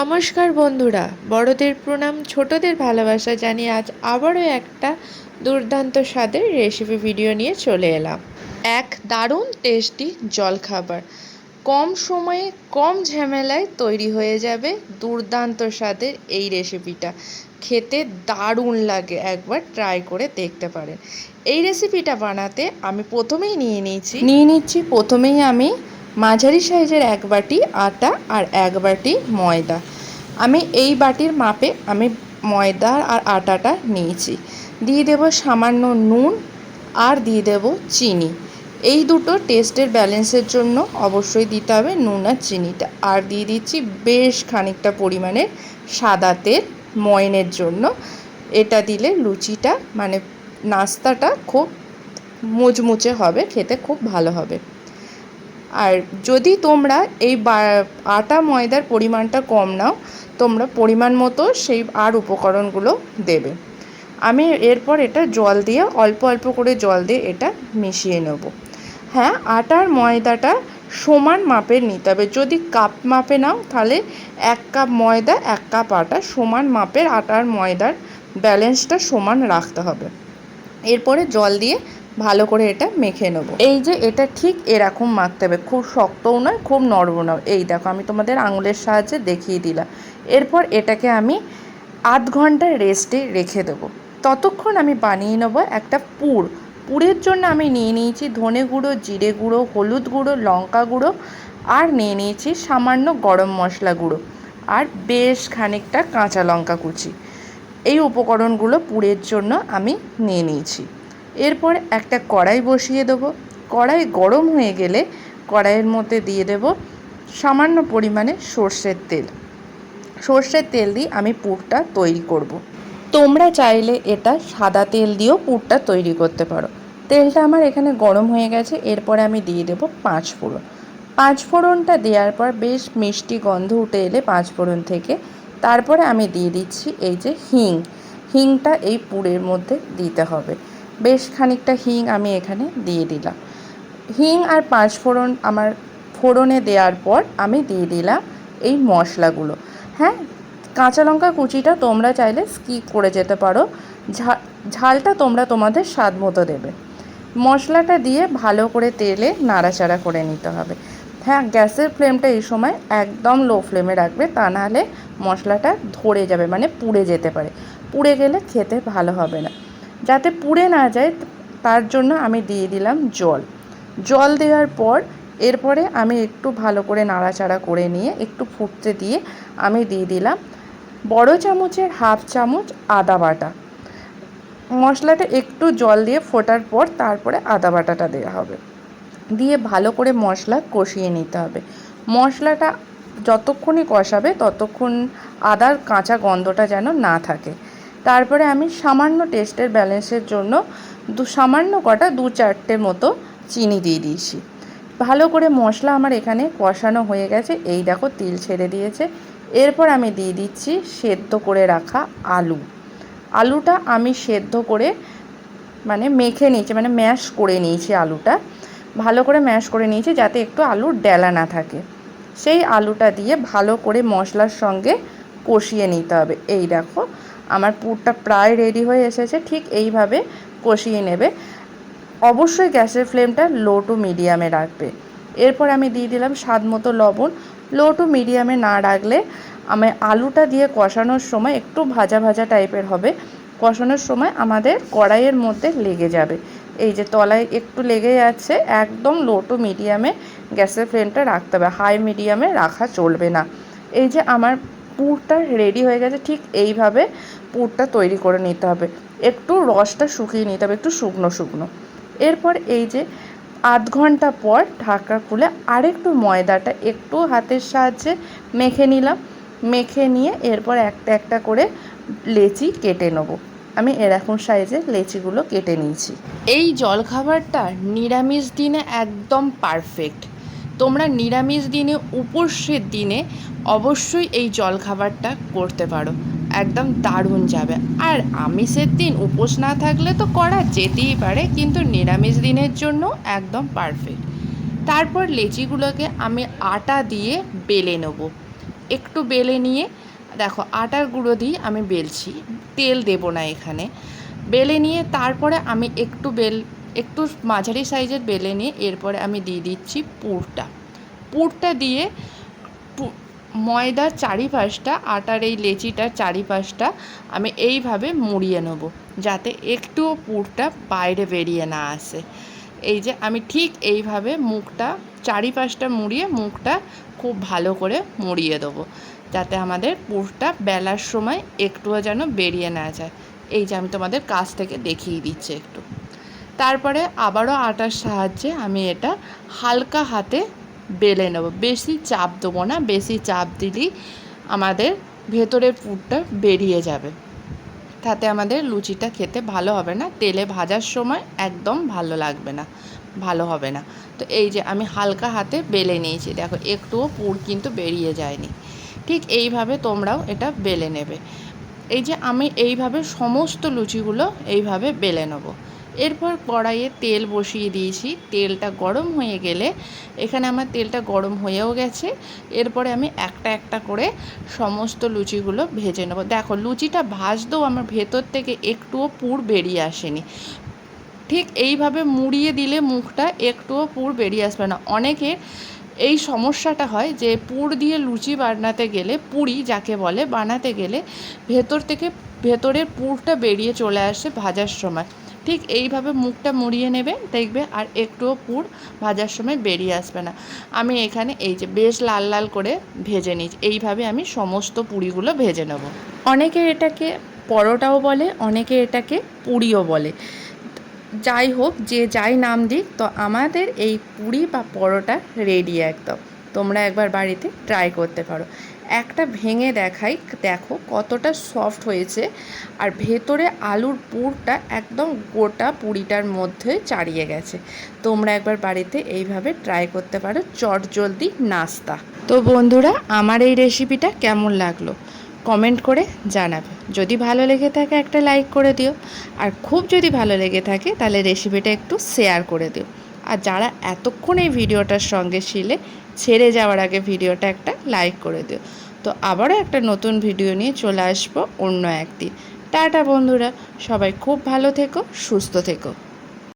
নমস্কার বন্ধুরা, বড়দের প্রণাম, ছোটদের ভালোবাসা জানিয়ে আজ আবারও একটা দুর্দান্ত স্বাদের রেসিপি ভিডিও নিয়ে চলে এলাম। এক দারুণ টেস্টি জলখাবার। কম সময়ে কম ঝামেলায় তৈরি হয়ে যাবে দুর্দান্ত স্বাদের এই রেসিপিটা খেতে দারুণ লাগে, একবার ট্রাই করে দেখতে পারেন। এই রেসিপিটা বানাতে আমি প্রথমেই নিয়ে নিয়েছি। নিয়ে নিচ্ছি, প্রথমেই আমি মাঝারি সাইজের এক বাটি আটা আর এক বাটি ময়দা। আমি এই বাটির মাপে আমি ময়দা আর আটাটা নিয়েছি। দিয়ে দেব সামান্য নুন আর দিয়ে দেব চিনি। এই দুটো টেস্টের ব্যালেন্সের জন্য অবশ্যই দিতে হবে নুন আর চিনিটা। আর দিয়ে দিচ্ছি বেশ খানিকটা পরিমাণের সাদা তেল ময়নের জন্য। এটা দিলে লুচিটা মানে নাস্তাটা খুব মুচমুচে হবে, খেতে খুব ভালো হবে। আর যদি তোমরা এই আটা ময়দার পরিমাণটা কম নাও, তোমরা পরিমাণ মতো সেই আর উপকরণগুলো দেবে। আমি এরপর এটা জল দিয়ে, অল্প অল্প করে জল দিয়ে এটা মিশিয়ে নেব। হ্যাঁ আটার ময়দাটা সমান মাপের নিতে হবে। যদি কাপ মাপে নাও, তাহলে এক কাপ ময়দা, এক কাপ আটা সমান মাপের আটার ময়দার ব্যালেন্সটা সমান রাখতে হবে। এরপরে জল দিয়ে ভালো করে এটা মেখে নেব। এই যে এটা ঠিক এরকম মাখতে হবে, খুব শক্তও নয়, খুব নরমও নয়। এই দেখো, আমি তোমাদের আঙুলের সাহায্যে দেখিয়ে দিলাম। এরপর এটাকে আমি আধ ঘণ্টা রেস্টে রেখে দেবো। ততক্ষণ আমি বানিয়ে নেব একটা পুর। পুরের জন্য আমি নিয়ে নিয়েছি ধনে গুঁড়ো, জিরে গুঁড়ো, হলুদ গুঁড়ো, লঙ্কা গুঁড়ো আর নিয়ে নিয়েছি সামান্য গরম মশলা গুঁড়ো আর বেশ খানিকটা কাঁচা লঙ্কা কুচি। এই উপকরণগুলো পুরের জন্য আমি নিয়ে নিয়েছি। এরপর একটা কড়াই বসিয়ে দেবো। কড়াই গরম হয়ে গেলে কড়াইয়ের মধ্যে দিয়ে দেব সামান্য পরিমাণে সর্ষের তেল। সর্ষের তেল দিয়ে আমি পুরটা তৈরি করব। তোমরা চাইলে এটা সাদা তেল দিয়েও পুরটা তৈরি করতে পারো। তেলটা আমার এখানে গরম হয়ে গেছে, এরপরে আমি দিয়ে দেবো পাঁচ ফোড়ন। পাঁচ ফোড়নটা দেওয়ার পর বেশ মিষ্টি গন্ধ উঠে এলে পাঁচ ফোড়ন থেকে। তারপরে আমি দিয়ে দিচ্ছি এই যে হিং। হিংটা এই পুরের মধ্যে দিতে হবে। বেশ খানিকটা হিং আমি এখানে দিয়ে দিলাম। হিং আর পাঁচ ফোড়ন আমার ফোড়নে দেওয়ার পর আমি দিয়ে দিলাম এই মশলাগুলো। হ্যাঁ কাঁচা লঙ্কা কুচিটা তোমরা চাইলে স্কিপ করে যেতে পারো। ঝালটা তোমরা তোমাদের স্বাদ মতো দেবে। মশলাটা দিয়ে ভালো করে তেলে নাড়াচাড়া করে নিতে হবে। হ্যাঁ গ্যাসের ফ্লেমটা এই সময় একদম লো ফ্লেমে রাখবে, তা নাহলে মশলাটা ধরে যাবে মানে পুড়ে যেতে পারে। পুড়ে গেলে খেতে ভালো হবে না। যাতে পুড়ে না যায়, তার জন্য আমি দিয়ে দিলাম জল। জল দেওয়ার পর, এরপরে আমি একটু ভালো করে নাড়াচাড়া করে নিয়ে, একটু ফুটতে দিয়ে আমি দিয়ে দিলাম বড় চামচের হাফ চামচ আদা বাটা। মশলাটা একটু জল দিয়ে ফোটার পর, তারপরে আদা বাটাটা দেওয়া হবে। দিয়ে ভালো করে মশলা কষিয়ে নিতে হবে। মশলাটা যতক্ষণই কষাবে, ততক্ষণ আদার কাঁচা গন্ধটা যেন না থাকে। তারপরে আমি সামান্য টেস্টের ব্যালেন্সের জন্য দু, সামান্য কটা দু চারটে মতো চিনি দিয়ে দিয়েছি। ভালো করে মশলা আমার এখানে কষানো হয়ে গেছে। এই দেখো তিল ছেড়ে দিয়েছে। এরপর আমি দিয়ে দিচ্ছি সেদ্ধ করে রাখা আলু। আলুটা আমি সেদ্ধ করে মানে মেখে নিয়েছি মানে ম্যাশ করে নিয়েছি আলুটা। ভালো করে ম্যাশ করে নিয়েছি যাতে একটু আলুর ডেলা না থাকে। সেই আলুটা দিয়ে ভালো করে মশলার সঙ্গে কষিয়ে নিতে হবে। এই দেখো আমার পুরটা প্রায় রেডি হয়ে এসেছে, ঠিক এইভাবে কষিয়ে নেবে। অবশ্যই গ্যাসের ফ্লেমটা লো টু মিডিয়ামে রাখবে। এরপর আমি দিয়ে দিলাম স্বাদ মতো লবণ। লো টু মিডিয়ামে না রাখলে আমি আলুটা দিয়ে কষানোর সময় একটু ভাজা ভাজা টাইপের হবে। কষানোর সময় আমাদের কড়াইয়ের মধ্যে লেগে যাবে। এই যে তলায় একটু লেগে যাচ্ছে একদম লো টু মিডিয়ামে গ্যাসের ফ্লেমটা রাখতে হবে। হাই মিডিয়ামে রাখা চলবে না। এই যে আমার পুরটা রেডি হয়ে গেছে, ঠিক এইভাবে পুরটা তৈরি করে নিতে হবে। একটু রসটা শুকিয়ে নিতে হবে, একটু শুকনো শুকনো। এরপর এই যে আধ ঘণ্টা পর ঢাকা খুলে আরেকটু ময়দাটা একটু হাতের সাহায্যে মেখে নিলাম। মেখে নিয়ে এরপর একটা একটা করে লেচি কেটে নেব। আমি এরকম সাইজে লেচিগুলো কেটে নিয়েছি। এই জলখাবারটা নিরামিষ দিনে একদম পারফেক্ট তোমরা নিরামিষ দিনে উপসের দিনে অবশ্যই এই জলখাবারটা করতে পারো। একদম দারুণ যাবে। আর আমিষের দিন উপোস না থাকলে তো করা যেতেই পারে, কিন্তু নিরামিষ দিনের জন্য একদম পারফেক্ট তারপর লেচিগুলোকে আমি আটা দিয়ে বেলে নেব। একটু বেলে নিয়ে, দেখো আটার গুঁড়ো দিয়ে আমি বেলছি। তেল দেবো না এখানে। বেলে নিয়ে তারপরে আমি একটু বেল একটু মাঝারি সাইজের বেলে নিয়ে এরপরে আমি দিয়ে দিচ্ছি পুরটা। পুরটা দিয়ে ময়দার চারিপাশটা, আটার এই লেচিটার চারিপাশটা আমি এইভাবে মুড়িয়ে নেব, যাতে একটুও পুরটা বাইরে বেরিয়ে না আসে। এই যে আমি ঠিক এইভাবে মুখটা, চারিপাশটা মুড়িয়ে মুখটা খুব ভালো করে মুড়িয়ে দেবো, যাতে আমাদের পুরটা বেলার সময় একটুও যেন বেরিয়ে না যায়। এই যে আমি তোমাদের কাছ থেকে দেখিয়ে দিচ্ছি একটু। তারপরে আবারও আটার সাহায্যে আমি এটা হালকা হাতে বেলে নেব। বেশি চাপ দেবো না, বেশি চাপ দিলেই আমাদের ভেতরের পুরটা বেরিয়ে যাবে। তাতে আমাদের লুচিটা খেতে ভালো হবে না, তেলে ভাজার সময় একদম ভালো লাগবে না, ভালো হবে না। তো এই যে আমি হালকা হাতে বেলে নিয়েছি, দেখো একটুও পুর কিন্তু বেরিয়ে যায়নি। ঠিক এইভাবে তোমরাও এটা বেলে নেবে। এই যে আমি এইভাবে সমস্ত লুচিগুলো এইভাবে বেলে নেব। এরপর কড়াইয়ে তেল বসিয়ে দিয়েছি। তেলটা গরম হয়ে গেলে এখানে আমার তেলটা গরম হয়েও গেছে। এরপরে আমি একটা একটা করে সমস্ত লুচিগুলো ভেজে নেব। দেখো, লুচিটা ভাজতেও আমার ভেতর থেকে একটুও পুর বেরিয়ে আসেনি। ঠিক এইভাবে মুড়িয়ে দিলে মুখটা একটুও পুর বেরিয়ে আসবে না। অনেকে এই সমস্যাটা হয় যে পুর দিয়ে লুচি বানাতে গেলে, পুরি যাকে বলে, বানাতে গেলে ভেতর থেকে ভেতরের পুরটা বেরিয়ে চলে আসে ভাজার সময়। ঠিক এইভাবে মুখটা মুড়িয়ে নেবে, দেখবে আর একটুও পুর ভাজার সময় বেরিয়ে আসবে না। আমি এখানে এই যে বেশ লাল লাল করে ভেজে নিই, এইভাবে আমি সমস্ত পুরিগুলো ভেজে নেব। অনেকে এটাকে পরোটাও বলে, অনেকে এটাকে পুরিও বলে। যাই হোক, যে যাই নাম দিক, তো আমাদের এই পুরি বা পরোটা রেডি একদম। তোমরা একবার বাড়িতে ট্রাই করতে পারো। একটা ভেঙে দেখাই, দেখো কতটা সফট হয়েছে। আর ভেতরে আলুর পুরটা একদম গোটা পুরিটার মধ্যে চাড়িয়ে গেছে। তোমরা একবার বাড়িতে এইভাবে ট্রাই করতে পারো চট জলদি নাস্তা। তো বন্ধুরা, আমার এই রেসিপিটা কেমন লাগল? কমেন্ট করে জানাবে। যদি ভালো লেগে থাকে একটা লাইক করে দিও। আর খুব যদি ভালো লেগে থাকে, তাহলে রেসিপিটা একটু শেয়ার করে দিও। আর যারা এতক্ষণ এই ভিডিওটার সঙ্গে ছিলে ছেড়ে যাওয়ার আগে ভিডিওটা একটা লাইক করে দিও। তো আবারও একটা নতুন ভিডিও নিয়ে চলে আসব অন্য একদিন। টাটা বন্ধুরা, সবাই খুব ভালো থেকো, সুস্থ থেকো।